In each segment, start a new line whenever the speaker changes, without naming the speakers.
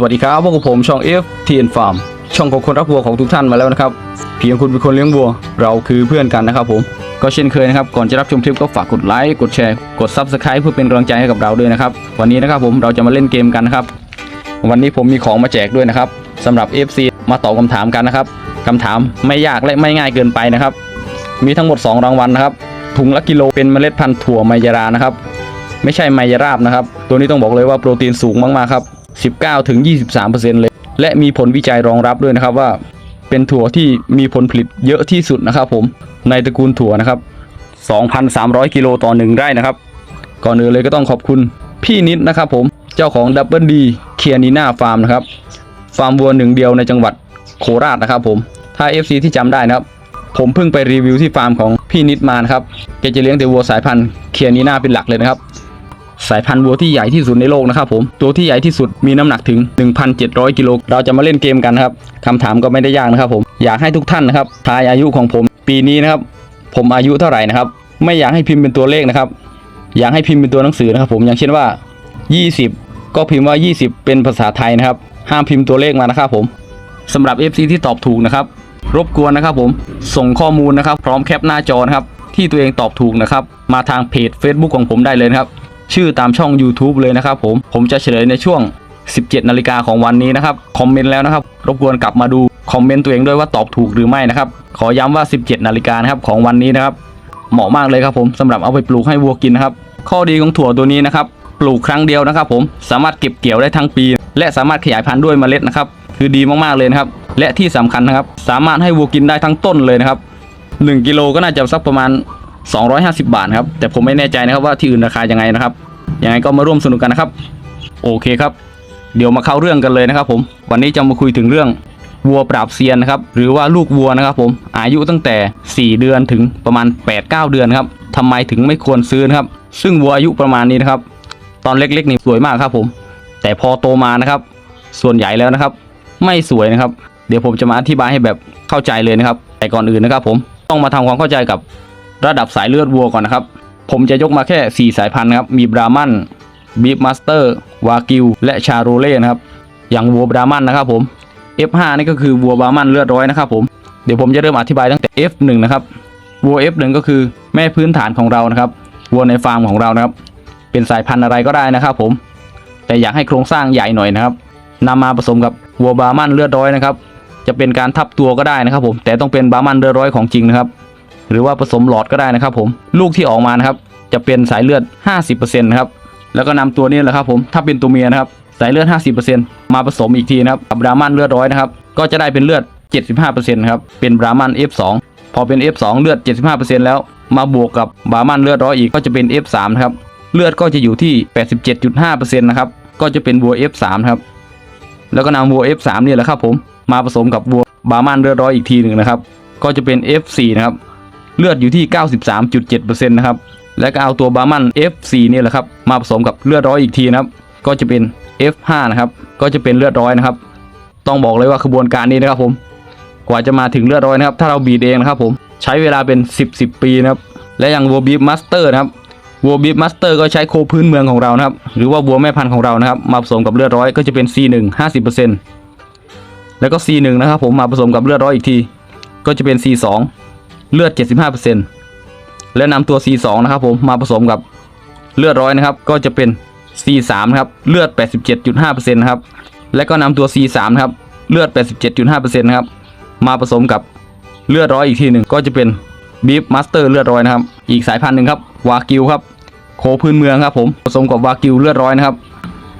สวัสดีครับพวกบผมช่อง F t n Farm ช่องของคนรักวัวของทุกท่านมาแล้วนะครับเพียงคุณเป็นคนเลี้ยงวัว เราคือเพื่อนกันนะครับผมก็เช่นเคยนะครับก่อนจะรับชมคลิปก็ฝากกดไลค์กดแชร์กด Subscribe เพื่อเป็นกำลังใจให้กับเราด้วยนะครับ วันนี้นะครับผมเราจะมาเล่นเกมกันนะครับ วันนี้ผมมีของมาแจกด้วยนะครับสำหรับ FC มาตอบคำถามกันนะครับคำถามไม่ยากและไม่ง่ายเกินไปนะครับ มีทั้งหมด 2 รางวัลนะครับถุงละกิโลเป็นเมล็ดพันธุ์ถั่วไมยรานะครับ ไม่ใช่ไมยราบนะครับ ตัวนี้ต้องบอกเลยว่าโปรตีนสูงมากๆครับ 19ถึง23%เลย และมีผลวิจัยรองรับด้วยนะครับว่า เป็นถั่วที่มีผลผลิตเยอะที่สุดนะครับ ผมในตระกูลถั่วนะครับ 2,300 กิโลต่อหนึ่งไร่นะครับ ก่อนอื่นเลยก็ต้องขอบคุณพี่นิดนะครับ ผมเจ้าของดับเบิลดีเคียนีนาฟาร์มนะครับฟาร์มวัวหนึ่งเดียวในจังหวัดโคราชนะครับ ผมถ้า FC ที่จำได้นะครับ ผมเพิ่งไปรีวิวที่ฟาร์มของพี่นิดมานะครับแกจะเลี้ยงแต่วัวสายพันธุ์เคียนีนาเป็นหลักเลยนะครับ สายพันธุ์วัวที่ใหญ่ที่สุดในโลกนะครับผมตัวที่ใหญ่ที่สุดมีน้ำหนักถึง 1,700 กิโลเราจะมาเล่นเกมกันครับคำถามก็ไม่ได้ยากนะครับผมอยากให้ทุกท่านนะครับทายอายุของผมปีนี้นะครับ ผมอายุเท่าไหร่นะครับ ไม่อยากให้พิมพ์เป็นตัวเลขนะครับ อยากให้พิมพ์เป็นตัวหนังสือนะครับผมอย่างเช่นว่า 20 ก็พิมพ์ว่า 20 เป็นภาษาไทยนะครับ ห้ามพิมพ์ตัวเลขมานะครับผมสำหรับ FC ที่ตอบถูกนะครับ รบกวนนะครับผมส่งข้อมูลนะครับ พร้อมแคปหน้าจอนะครับที่ตัวเองตอบถูกนะครับ มาทางเพจ Facebook ของผมได้เลยนะครับ ชื่อตามช่อง YouTube เลยนะครับผมผมจะเฉลยในช่วง 17 นาฬิกาของวันนี้นะครับคอมเมนต์แล้วนะครับ รบกวนกลับมาดูคอมเมนต์ตัวเองด้วยว่าตอบถูกหรือไม่นะครับ ขอย้ำว่า 17 นาฬิกานะครับของวันนี้นะครับ เหมาะมากเลยครับผมสำหรับเอาไปปลูกให้วัวกินนะครับ ข้อดีของถั่วตัวนี้นะครับ ปลูกครั้งเดียวนะครับ ผมสามารถเก็บเกี่ยวได้ทั้งปี และสามารถขยายพันธุ์ด้วยเมล็ดนะครับ คือดีมากๆเลยนะครับ และที่สำคัญนะครับ สามารถให้วัวกินได้ทั้งต้นเลยนะครับ1กิโลก็น่าจะสักประมาณ 250 บาทครับ แต่ผมไม่แน่ใจนะครับว่าที่อื่นราคายังไงนะครับ ยังไงก็มาร่วมสนุกกันนะครับ โอเคครับ เดี๋ยวมาเข้าเรื่องกันเลยนะครับ ผม วันนี้จะมาคุยถึงเรื่องวัวปราบเซียนนะครับ หรือว่าลูกวัวนะครับ ผม อายุตั้งแต่ 4 เดือนถึงประมาณ 8-9 เดือนครับทำไมถึงไม่ควรซื้อนะครับ ซึ่งวัวอายุประมาณนี้นะครับ ตอนเล็กๆนี่สวยมากครับ ผม แต่พอโตมานะครับ ส่วนใหญ่แล้วนะครับ ไม่สวยนะครับ เดี๋ยวผมจะมาอธิบายให้แบบเข้าใจเลยนะครับ แต่ก่อนอื่นนะครับ ผม ต้องมาทำความเข้าใจกับ ระดับสายเลือดวัวก่อนนะครับ ผมจะยกมาแค่ 4 สายพันธุ์ครับ มีบรามันบีฟมาสเตอร์วากิวและชาโรเล่นะครับ อย่างวัวบรามันนะครับผม F5 นี่ก็คือวัวบรามันเลือดร้อยนะครับผมเดี๋ยวผมจะเริ่มอธิบายตั้งแต่ F1 นะครับวัว F1 ก็คือแม่พื้นฐานของเรานะครับวัวในฟาร์มของเรานะครับ เป็นสายพันธุ์อะไรก็ได้นะครับผม แต่อยากให้โครงสร้างใหญ่หน่อยนะครับนำมาผสมกับวัวบรามันเลือดร้อยนะครับ จะเป็นการทับตัวก็ได้นะครับผม แต่ต้องเป็นบรามันเลือดร้อยของจริงนะครับ หรือว่าผสมหลอดก็ได้นะครับผมลูกที่ออกมานะครับจะเป็นสายเลือด 50%นะครับแล้วก็นำตัวนี้แหละครับผมถ้าเป็นตัวเมียนะครับสายเลือด 50%มาผสมอีกทีนะครับกับบรามันเลือดร้อยนะครับก็จะได้เป็นเลือด 75%ครับเป็นบรามัน F2 พอเป็น F2 เลือด 75%แล้วมาบวกกับบรามันเลือดร้อยอีกก็จะเป็น F3 นะครับเลือดก็จะอยู่ที่ 87.5%นะครับก็จะเป็นวัว F3 ครับแล้วก็นำวัว F3 เนี่ยแหละครับผมมาผสมกับวัวบรามันเลือดร้อยอีกทีหนึ่งนะครับ ก็จะเป็น F4 นะครับ เลือดอยู่ที่ 93.7%นะครับ แล้วก็เอาตัวบาร์มัน F4 เนี่ยแหละครับ มาผสมกับเลือดร้อยอีกทีนะครับ ก็จะเป็น F5 นะครับ ก็จะเป็นเลือดร้อยนะครับ ต้องบอกเลยว่าขบวนการนี้นะครับผม กว่าจะมาถึงเลือดร้อยนะครับ ถ้าเราบีดเองนะครับผม ใช้เวลาเป็น 10 10 ปีนะครับ และอย่างวัวบีฟมาสเตอร์นะครับวัวบีฟมาสเตอร์ก็ใช้โคพื้นเมืองของเรานะครับ หรือว่าวัวแม่พันธุ์ของเรานะครับ มาผสมกับเลือดร้อยก็จะเป็น C1 50%แล้วก็ C1 นะครับผมมาผสมกับเลือดร้อยอีกที ก็จะเป็น C2 เลือด 75%และนำตัว C2 นะครับผมมาผสมกับเลือดร้อยนะครับ ก็จะเป็น C3 ครับเลือด 87.5%นะครับและก็นำตัว C3 นะครับเลือด 87.5%นะครับมาผสมกับเลือดร้อยอีกทีหนึ่งก็จะเป็น Beef Master เลือดร้อยนะครับ อีกสายพันธุ์หนึ่งครับวากิวครับโคพื้นเมืองครับผมผสมกับวากิวเลือดร้อยนะครับ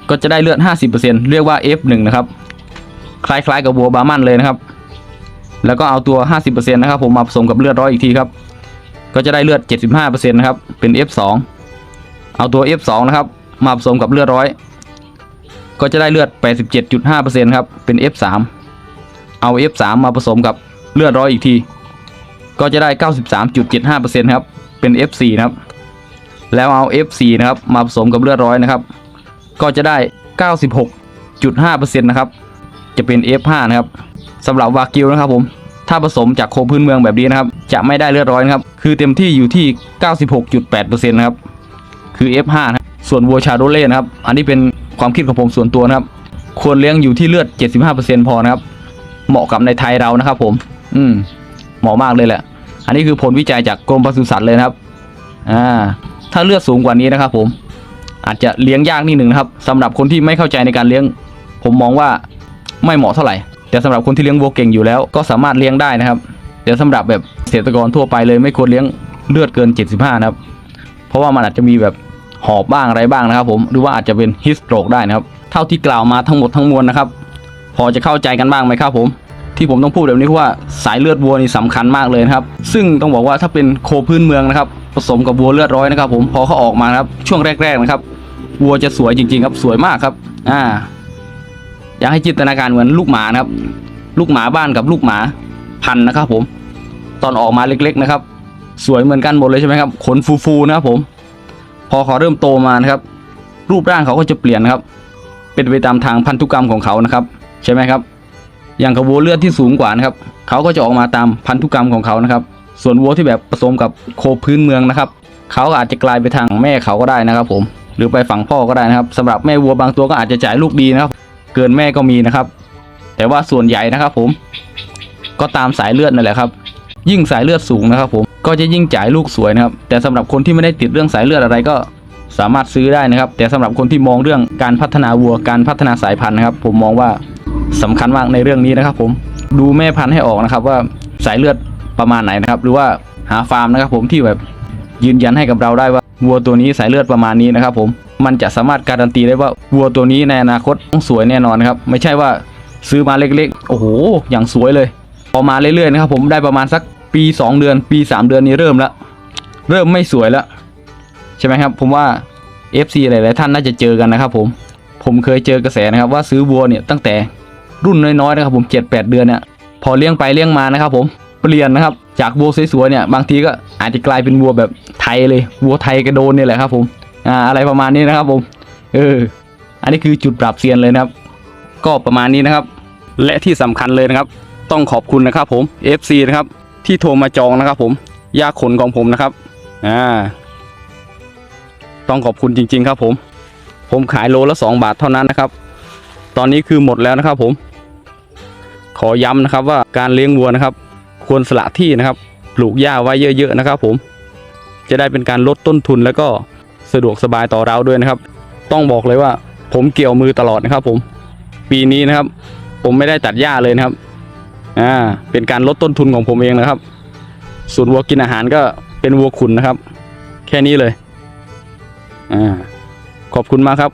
ก็จะได้เลือด 50%เรียกว่า F1 นะครับ คล้ายๆกับวัวบาร์มันเลยนะครับ แล้วก็เอาตัว 50%นะครับผมมาผสมกับเลือดร้อยอีกทีครับ ก็จะได้เลือด 75%นะครับ เป็น F2 เอาตัว F2 นะครับ มาผสมกับเลือดร้อย ก็จะได้เลือด 87.5%ครับ เป็น F3 เอา F3 มาผสมกับเลือดร้อยอีกที ก็จะได้ 93.75%ครับ เป็น F4 นะครับ แล้วเอา F4 นะครับ มาผสมกับเลือดร้อยนะครับ ก็จะได้ 96.5%นะครับ จะเป็น F5 นะครับ สำหรับวากิวนะครับผมถ้าผสมจากโคพื้นเมืองแบบนี้นะครับ จะไม่ได้เลือดร้อยครับ คือเต็มที่อยู่ที่ 96.8%นะครับ คือ F5 นะครับ ส่วนวัวชาโดเล่นะครับ อันนี้เป็นความคิดของผมส่วนตัวนะครับ ควรเลี้ยงอยู่ที่เลือด 75%พอนะครับ เหมาะกับในไทยเรานะครับผม อืม เหมาะมากเลยแหละ อันนี้คือผลวิจัยจากกรมปศุสัตว์เลยนะครับ อ่า ถ้าเลือดสูงกว่านี้นะครับ ผม อาจจะเลี้ยงยากนิดหนึ่งนะครับสำหรับคนที่ไม่เข้าใจในการเลี้ยง ผมมองว่าไม่เหมาะเท่าไหร่ แต่สำหรับคนที่เลี้ยงวัวเก่งอยู่แล้วก็สามารถเลี้ยงได้นะครับ แต่สำหรับแบบเกษตรกรทั่วไปเลยไม่ควรเลี้ยงเลือดเกิน 75 นะครับ เพราะว่ามันอาจจะมีแบบหอบบ้างอะไรบ้างนะครับ ผมหรือว่าอาจจะเป็นฮิสโตรกได้นะครับ เท่าที่กล่าวมาทั้งหมดทั้งมวลนะครับ พอจะเข้าใจกันบ้างไหมครับผมที่ผมต้องพูดแบบนี้เพราะว่าสายเลือดวัวนี่สำคัญมากเลยนะครับ ซึ่งต้องบอกว่าถ้าเป็นโคพื้นเมืองนะครับผสมกับวัวเลือดร้อยนะครับ ผมพอเขาออกมาครับช่วงแรกๆนะครับวัวจะสวยจริงๆครับสวยมากครับ อ่า อยากให้จินตนาการเหมือนลูกหมานะครับ ลูกหมาบ้านกับลูกหมาพันนะครับ ผม ตอนออกมาเล็ก ๆ นะครับ สวยเหมือนกันหมดเลยใช่ไหมครับขนฟูๆนะครับผม พอเขาเริ่มโตมานะครับ รูปร่างเขาก็จะเปลี่ยนนะครับ เป็นไปตามทางพันธุกรรมของเขานะครับ ใช่ไหมครับ อย่างกับวัวเลือดที่สูงกว่านะครับ เขาก็จะออกมาตามพันธุกรรมของเขานะครับ ส่วนวัวที่แบบผสมกับโคพื้นเมืองนะครับเขาอาจจะกลายไปทางแม่เขาก็ได้นะครับ ผม หรือไปฝั่งพ่อก็ได้นะครับสำหรับแม่วัวบางตัวก็อาจจะจ่ายลูกดีนะครับ กินแม่ก็มีนะครับ แต่ว่าส่วนใหญ่นะครับผม ก็ตามสายเลือดนั่นแหละครับ ยิ่งสายเลือดสูงนะครับผมก็จะยิ่งจ่ายลูกสวยนะครับ แต่สำหรับคนที่ไม่ได้ติดเรื่องสายเลือดอะไรก็สามารถซื้อได้นะครับ แต่สำหรับคนที่มองเรื่องการพัฒนาวัวการพัฒนาสายพันธุ์นะครับ ผมมองว่าสำคัญมากในเรื่องนี้นะครับ ผมดูแม่พันธุ์ให้ออกนะครับ ว่าสายเลือดประมาณไหนนะครับ หรือว่าหาฟาร์มนะครับ ผมที่แบบยืนยันให้กับเราได้ว่าวัวตัวนี้สายเลือดประมาณนี้นะครับ ผม มันจะสามารถการันตีได้ว่าวัวตัวนี้ในอนาคตต้องสวยแน่นอนครับ ไม่ใช่ว่าซื้อมาเล็กๆ โอ้โห อย่างสวยเลยพอมาเรื่อยๆนะครับผมได้ประมาณสักปี 2 เดือน ปี 3 เดือนนี้เริ่มแล้ว เริ่มไม่สวยแล้ว ใช่ไหมครับ ผมว่า FC หลายๆท่านน่าจะเจอกันนะครับผมผมเคยเจอกระแสนะครับว่าซื้อวัวเนี่ยตั้งแต่รุ่นน้อยๆนะครับผม 7-8 เดือนเนี่ยพอเลี้ยงไปเลี้ยงมานะครับผมเปลี่ยนนะครับจากวัวสวยๆเนี่ยบางทีก็อาจจะกลายเป็นวัวแบบไทยเลยวัวไทยกระโดนเนี่ยแหละครับผม อ่าอะไรประมาณนี้นะครับผม เออ อันนี้คือจุดปรับเซียนเลยนะครับ ก็ประมาณนี้นะครับ และที่สำคัญเลยนะครับ ต้องขอบคุณนะครับผม FC นะครับ ที่โทรมาจองนะครับผมยาขนของผมนะครับ อ่า ต้องขอบคุณจริง ๆ ครับผม ผมขายโลละ 2 บาทเท่านั้นนะครับ ตอนนี้คือหมดแล้วนะครับผม ขอย้ำนะครับว่าการเลี้ยงวัวนะครับ ควรสละที่นะครับ ปลูกหญ้าไว้เยอะ ๆ นะครับผม จะได้เป็นการลดต้นทุนแล้วก็ สะดวกสบายต่อเราด้วยนะครับ ต้องบอกเลยว่า ผมเกี่ยวมือตลอดนะครับ ผม ปีนี้นะครับ ผมไม่ได้ตัดหญ้าเลยนะครับ อ่า เป็นการลดต้นทุนของผมเองนะครับ ส่วนวัวกินอาหารก็เป็นวัวขุนนะครับ แค่นี้เลย อ่า ขอบคุณมากครับ